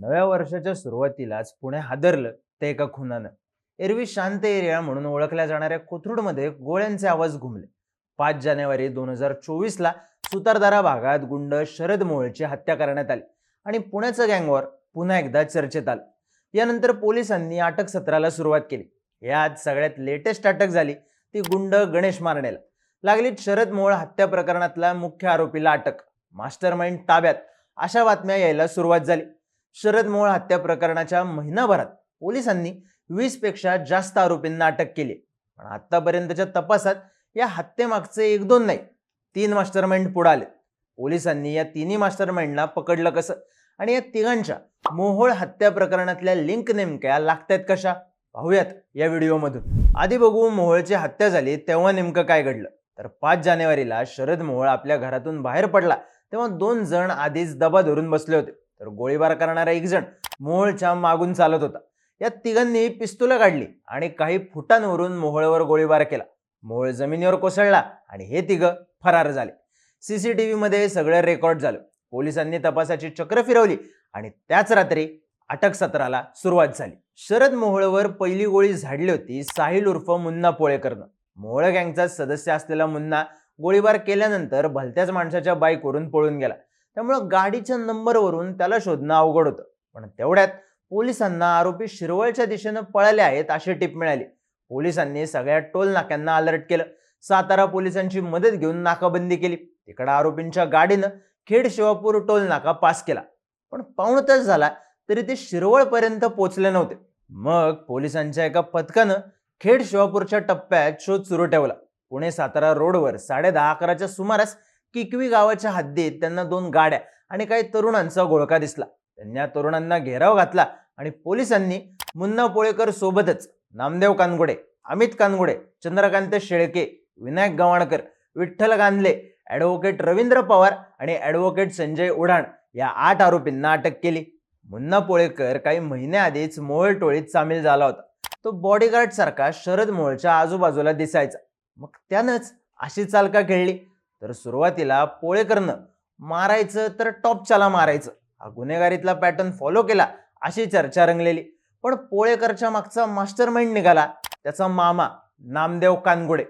नव्या वर्षाच्या सुरुवातीलाच पुणे हादरलं ते एका खुनानं. एरवी शांत एरिया म्हणून ओळखल्या जाणाऱ्या कोथरूडमध्ये गोळ्यांचे आवाज घुमले. पाच जानेवारी दोन हजार चोवीसला सुतारदारा भागात गुंड शरद मोहळची हत्या करण्यात आली आणि पुण्याचं गँगवॉर पुन्हा एकदा चर्चेत आलं. यानंतर पोलिसांनी अटक सत्राला सुरुवात केली. यात सगळ्यात लेटेस्ट अटक झाली ती गुंड गणेश मारण्याला लागली शरद मोहळ हत्या प्रकरणातला मुख्य आरोपीला अटक. मास्टर माइंड ताब्यात अशा बातम्या यायला सुरुवात झाली. शरद मोहोळ हत्या प्रकरणाच्या महिनाभरात पोलिसांनी वीसपेक्षा जास्त आरोपींना अटक केली. पण आतापर्यंतच्या तपासात या हत्येमागचे एक दोन नाही तीन मास्टरमाइंड पुढे आले. पोलिसांनी या तिन्ही मास्टरमाइंडला पकडलं कसं? आणि या तिघांच्या मोहोळ हत्या प्रकरणातल्या लिंक नेमक्या लागतात कशा? पाहूयात या व्हिडिओमधून. आधी बघू मोहोळची हत्या झाली तेव्हा नेमकं काय घडलं. तर पाच जानेवारीला शरद मोहोळ आपल्या घरातून बाहेर पडला तेव्हा दोन जण आधीच दबा धरून बसले होते. तर गोळीबार करणारा एक जण मोहोळच्या मागून चालत होता. या तिघांनी पिस्तुलं काढली आणि काही फुटांवरून मोहोळवर गोळीबार केला. मोहोळ जमिनीवर कोसळला आणि हे तिघं फरार झाले. सीसीटीव्हीमध्ये सगळं रेकॉर्ड झालं. पोलिसांनी तपासाची चक्र फिरवली आणि त्याच रात्री अटक सत्राला सुरुवात झाली. शरद मोहोळवर पहिली गोळी झाडली होती साहिल उर्फ मुन्ना पोळेकरनं. मोहोळ गँगचा सदस्य असलेला मुन्ना गोळीबार केल्यानंतर भलत्याच माणसाच्या बाईकवरून पळून गेला. त्यामुळं गाडीच्या नंबरवरून त्याला शोधणं अवघड होतं. पण तेवढ्यात पोलिसांना आरोपी शिरवळच्या दिशेनं पळाले आहेत अशी टीप मिळाली. पोलिसांनी सगळ्या टोल नाक्यांना अलर्ट केलं. सातारा पोलिसांची मदत घेऊन नाकाबंदी केली. तिकडे आरोपींच्या गाडीनं खेड शिवापूर टोल नाका पास केला. पण पाऊण तास झाला तरी ते शिरवळपर्यंत पोचले नव्हते. मग पोलिसांच्या एका पथकानं खेड शिवापूरच्या टप्प्यात शोध सुरू ठेवला. पुणे सातारा रोडवर साडे दहा अकराच्या सुमारास किकवी गावाच्या हद्दीत त्यांना दोन गाड्या आणि काही तरुणांचा घोळका दिसला. त्यांनी या तरुणांना घेराव घातला आणि पोलिसांनी मुन्ना पोळेकर सोबतच नामदेव कानगुडे अमित कानगुडे चंद्रकांत शेळके विनायक गवाणकर विठ्ठल गांधले ॲडव्होकेट रवींद्र पवार आणि ॲडव्होकेट संजय उढाण या आठ आरोपींना अटक केली. मुन्ना पोळेकर काही महिन्याआधीच मोहोळ टोळीत सामील झाला होता. तो बॉडीगार्ड सारखा शरद मोहोळच्या आजूबाजूला दिसायचा. मग त्यानंच अशी चालका खेळली. तर सुरुवातीला पोळेकरनं मारायचं तर टॉपच्याला मारायचं. हा गुन्हेगारीतला पॅटर्न फॉलो केला अशी चर्चा रंगलेली. पण पोळेकरच्या मागचा मास्टर माइंड निघाला त्याचा मामा नामदेव कानगुडे.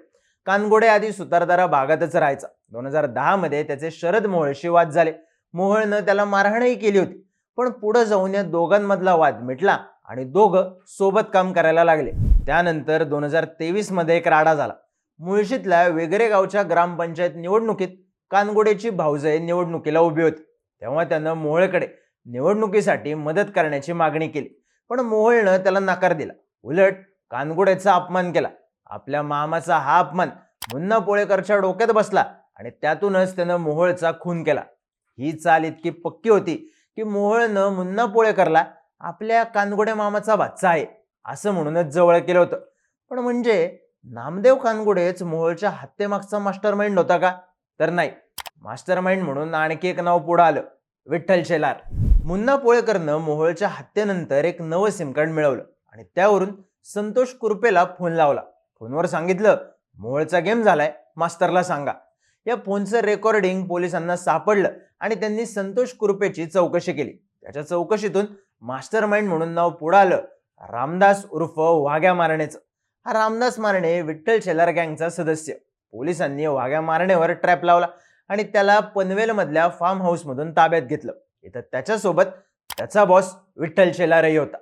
कानगुडे आधी सुतारदारा भागातच राहायचा. दोन हजार दहामध्ये त्याचे शरद मोहळशी वाद झाले. मोहळनं त्याला मारहाणही केली होती. पण पुढे जाऊन या दोघांमधला वाद मिटला आणि दोघं सोबत काम करायला लागले. त्यानंतर दोन हजार तेवीसमध्ये एक राडा झाला. मुळशीतल्या वेगरे गावच्या ग्रामपंचायत निवडणुकीत कानगुडेची भाऊजय निवडणुकीला उभी होती. तेव्हा त्यानं मोहोळकडे निवडणुकीसाठी मदत करण्याची मागणी केली. पण मोहोळनं त्याला नकार दिला. उलट कानगुड्याचा अपमान केला. आपल्या मामाचा हा अपमान मुन्ना पोळेकरच्या डोक्यात बसला आणि त्यातूनच त्यानं मोहोळचा खून केला. ही चाल इतकी पक्की होती की मोहोळनं मुन्ना पोळेकरला आपल्या कानगुड्या मामाचा भाचा आहे असं म्हणूनच जवळ केलं होतं. पण म्हणजे नामदेव कानगुडेच मोहोळच्या हत्येमागचा मास्टर माइंड होता का? तर नाही. मास्टर माइंड म्हणून आणखी एक नाव पुढं आलं. विठ्ठल शेलार. मुन्ना पोळेकरनं मोहोळच्या हत्येनंतर एक नवं सिम कार्ड मिळवलं आणि त्यावरून संतोष कुरपेला फोन लावला. फोनवर सांगितलं मोहोळचा गेम झालाय मास्तरला सांगा. या फोनचं रेकॉर्डिंग पोलिसांना सापडलं आणि त्यांनी संतोष कुरपेची चौकशी केली. त्याच्या चौकशीतून मास्टर माइंड म्हणून नाव पुढं आलं. रामदास उर्फ वाघ्या मारणेचं हा रामदास मारणे विठ्ठल शेलार गँगचा सदस्य. पोलिसांनी वाघ्या मारणेवर ट्रॅप लावला आणि त्याला पनवेलमधल्या फार्म हाऊसमधून ताब्यात घेतलं. इथं त्याच्यासोबत त्याचा बॉस विठ्ठल शेलारही होता.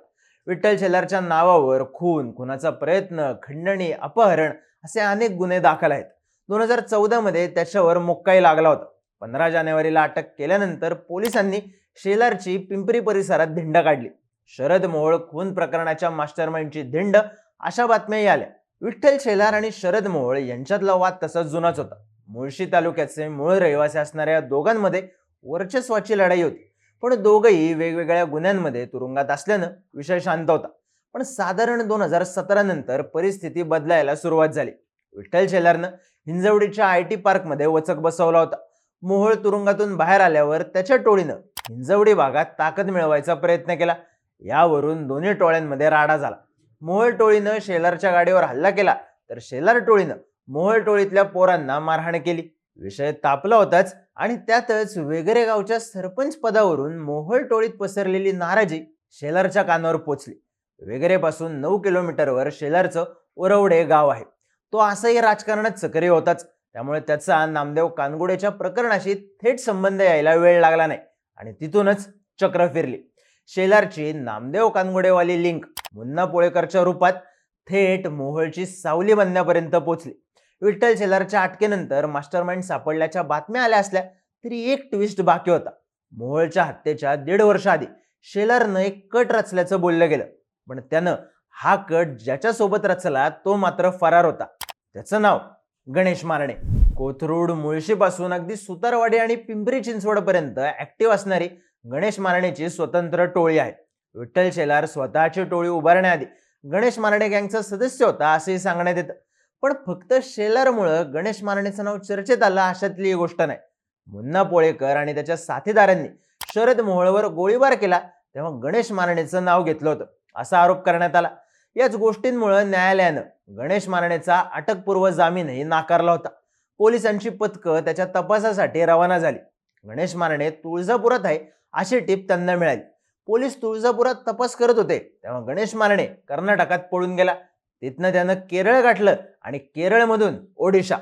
विठ्ठल शेलारच्या नावावर खून खुनाचा प्रयत्न खंडणी अपहरण असे अनेक गुन्हे दाखल आहेत. दोन हजार चौदामध्ये त्याच्यावर मुक्काई लागला होता. पंधरा जानेवारीला अटक केल्यानंतर पोलिसांनी शेलारची पिंपरी परिसरात धिंड काढली. शरद मोहोळ खून प्रकरणाच्या मास्टरमाइंडची धिंड अशा बातम्याही आल्या. विठ्ठल शेलार आणि शरद मोहोळ यांच्यातला वाद तसाच जुनाच होता. मुळशी तालुक्याचे मूळ रहिवासी असणाऱ्या दोघांमध्ये वर्चस्वाची लढाई होती. पण दोघंही वेगवेगळ्या गुन्ह्यांमध्ये तुरुंगात असल्यानं विषय शांत होता. पण साधारण दोन हजार सतरा नंतर परिस्थिती बदलायला सुरुवात झाली. विठ्ठल शेलारनं हिंजवडीच्या आय टी पार्कमध्ये वचक बसवला होता. मोहोळ तुरुंगातून बाहेर आल्यावर त्याच्या टोळीनं हिंजवडी भागात ताकद मिळवायचा प्रयत्न केला. यावरून दोन्ही टोळ्यांमध्ये राडा झाला. मोहोळ टोळीनं शेलारच्या गाडीवर हल्ला केला. तर शेलार टोळीनं मोहोळ टोळीतल्या पोरांना मारहाण केली. विषय तापला होताच आणि त्यातच वेगरे गावच्या सरपंच पदावरून मोहोळ टोळीत पसरलेली नाराजी शेलारच्या कानावर पोचली. वेगरेपासून नऊ किलोमीटरवर शेलारचं ओरवडे गाव आहे. तो असंही राजकारणात सक्रिय होताच. त्यामुळे त्याचा नामदेव कानगुडेच्या प्रकरणाशी थेट संबंध यायला वेळ लागला नाही आणि तिथूनच चक्र फिरली. शेलारची नामदेव कानगुडेवाली लिंक मुन्ना पोळेकरच्या रूपात थेट मोहोळची सावली बनण्यापर्यंत पोहोचली विठ्ठल शेलारच्या अटकेनंतर मास्टरमाइंड सापडल्याच्या बातम्या आल्या असल्या तरी एक ट्विस्ट बाकी होता. मोहोळच्या हत्येच्या दीड वर्ष आधी शेलारनं एक कट रचल्याचं बोललं गेलं. पण त्यानं हा कट ज्याच्यासोबत रचला तो मात्र फरार होता. त्याचं नाव गणेश मारणे. कोथरूड मुळशीपासून अगदी सुतारवाडी आणि पिंपरी चिंचवडपर्यंत ऍक्टिव्ह असणारी गणेश मारणेची स्वतंत्र टोळी आहे. विठ्ठल शेलार स्वतःची टोळी उभारण्याआधी गणेश मारणे गँगचा सदस्य होता असंही सांगण्यात येतं. पण फक्त शेलारमुळं गणेश मारणेचं नाव चर्चेत आलं अशातली गोष्ट नाही. मुन्ना पोळेकर आणि त्याच्या साथीदारांनी शरद मोहळवर गोळीबार केला तेव्हा गणेश मारणेचं नाव घेतलं होतं असा आरोप करण्यात आला. याच गोष्टींमुळे न्यायालयानं गणेश मारणेचा अटकपूर्व जामीनही नाकारला होता. पोलिसांची पथकं त्याच्या तपासासाठी रवाना झाली. गणेश मारणे तुळजापुरात आहे अशी टीप त्यांना मिळाली. पोलीस तुळजापुरात तपास करत होते. तेव्हा गणेश मारणे कर्नाटकात पळून गेला. तिथनं त्यानं केरळ गाठलं आणि केरळमधून ओडिशा.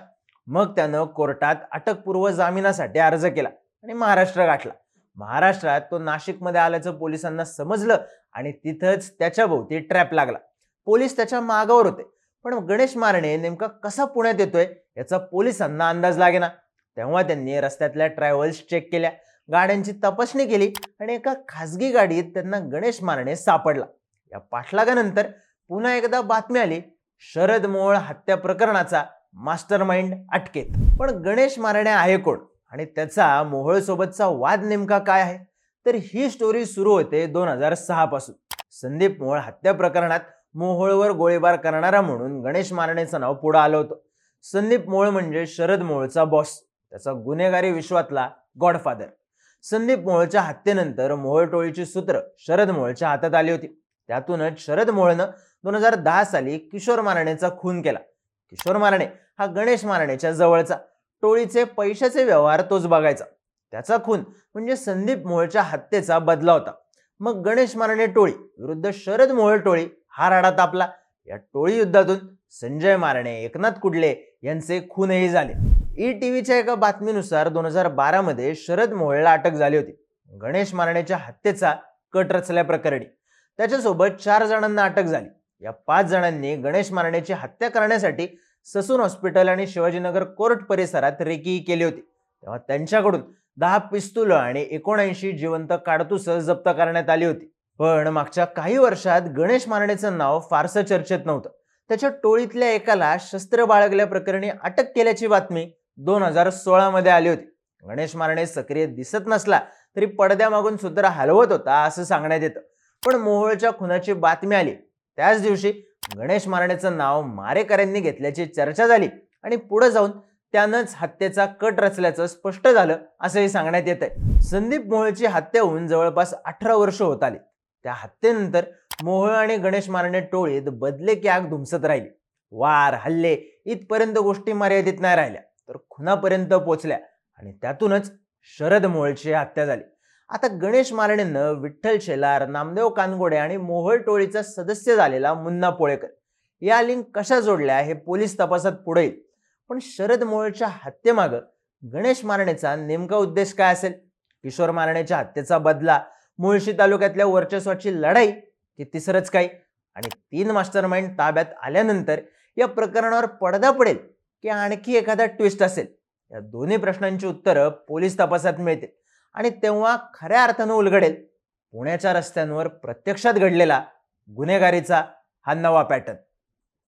मग त्यानं कोर्टात अटकपूर्व जामिनासाठी अर्ज केला आणि महाराष्ट्र गाठला. महाराष्ट्रात तो नाशिकमध्ये आल्याचं पोलिसांना समजलं आणि तिथंच त्याच्या भोवती ट्रॅप लागला. पोलीस त्याच्या मागावर होते. पण गणेश मारणे नेमका कसा पुण्यात येतोय याचा पोलिसांना अंदाज लागेना. तेव्हा त्यांनी रस्त्यातल्या ट्रॅव्हल्स चेक केल्या. गाड्यांची तपासणी केली आणि एका खासगी गाडीत त्यांना गणेश मारणे सापडला. या पाठलागानंतर पुन्हा एकदा बातमी आली. शरद मोहोळ हत्या प्रकरणाचा मास्टर माइंड अटकेत. पण गणेश मारणे आहे कोण? आणि त्याचा मोहोळ सोबतचा वाद नेमका काय आहे? तर ही स्टोरी सुरू होते दोन हजार सहा पासून. संदीप मोहळ हत्या प्रकरणात मोहोळवर गोळीबार करणारा म्हणून गणेश मारणेचं नाव पुढं आलं होतं. संदीप मोहळ म्हणजे शरद मोहळचा बॉस त्याचा गुन्हेगारी विश्वातला गॉडफादर संदीप मोहळच्या हत्येनंतर मोहळ टोळीची सूत्र शरद मोहळच्या हातात आली होती. त्यातूनच शरद मोहळनं दोन हजार दहा साली किशोर मारणेचा खून केला. किशोर मारणे हा गणेश मारणेच्या जवळचा. टोळीचे पैशाचे व्यवहार तोच बघायचा. त्याचा खून म्हणजे संदीप मोळच्या हत्येचा बदला होता. मग गणेश मारणे टोळी विरुद्ध शरद मोहोळ टोळी हा राडा तापला. या टोळी युद्धातून संजय मारणे एकनाथ कुडले यांचे खूनही झाले. ई टीव्हीच्या एका बातमीनुसार दोन हजार बारामध्ये शरद मोहळेला अटक झाली होती. गणेश मारण्याच्या हत्येचा कट रचल्याप्रकरणी. त्याच्यासोबत चार जणांना अटक झाली. या पाच जणांनी गणेश मारण्याची हत्या करण्यासाठी ससून हॉस्पिटल आणि शिवाजीनगर कोर्ट परिसरात रेकी केली होती. तेव्हा त्यांच्याकडून दहा पिस्तुलं आणि एकोणऐंशी जिवंत काडतुसं जप्त करण्यात आली होती. पण मागच्या काही वर्षात गणेश मारण्याचं नाव फारसं चर्चेत नव्हतं. त्याच्या टोळीतल्या एकाला शस्त्र बाळगल्याप्रकरणी अटक केल्याची बातमी दोन हजार सोळामध्ये आली होती. गणेश मारणे सक्रिय दिसत नसला तरी पडद्यामागून सूत्र हलवत होता असं सांगण्यात येतं. पण मोहोळच्या खुनाची बातमी आली. त्याच दिवशी गणेश मारणेचं नाव मारेकऱ्यांनी घेतल्याची चर्चा झाली आणि पुढे जाऊन त्यानंच हत्येचा कट रचल्याचं स्पष्ट झालं असंही सांगण्यात येत आहे संदीप मोहोळची हत्या होऊन जवळपास अठरा वर्ष होत आली. त्या हत्येनंतर मोहोळ आणि गणेश मारणे टोळीत बदले की आग धुमसत राहिली. वार हल्ले इथपर्यंत गोष्टी मर्यादित नाही राहिल्या. तर खुनापर्यंत पोचल्या आणि त्यातूनच शरद मोहोळची हत्या झाली. आता गणेश मारणेनं विठ्ठल शेलार नामदेव कानगोडे आणि मोहोळ टोळीचा सदस्य झालेला मुन्ना पोळेकर या लिंक कशा जोडल्या हे पोलीस तपासात पुढे येईल. पण शरद मोहोळच्या हत्येमागं गणेश मारणेचा नेमका उद्देश काय असेल? किशोर मारणेच्या हत्येचा बदला मुळशी तालुक्यातल्या वर्चस्वाची लढाई की तिसरंच काही? आणि तीन मास्टर माइंड ताब्यात आल्यानंतर या प्रकरणावर पडदा पडेल की आणखी एखादा ट्विस्ट असेल. या दोन्ही प्रश्नांची उत्तरं पोलीस तपासात मिळतील. आणि तेव्हा खऱ्या अर्थानं उलगडेल पुण्याच्या रस्त्यांवर प्रत्यक्षात घडलेला गुन्हेगारीचा हा नवा पॅटर्न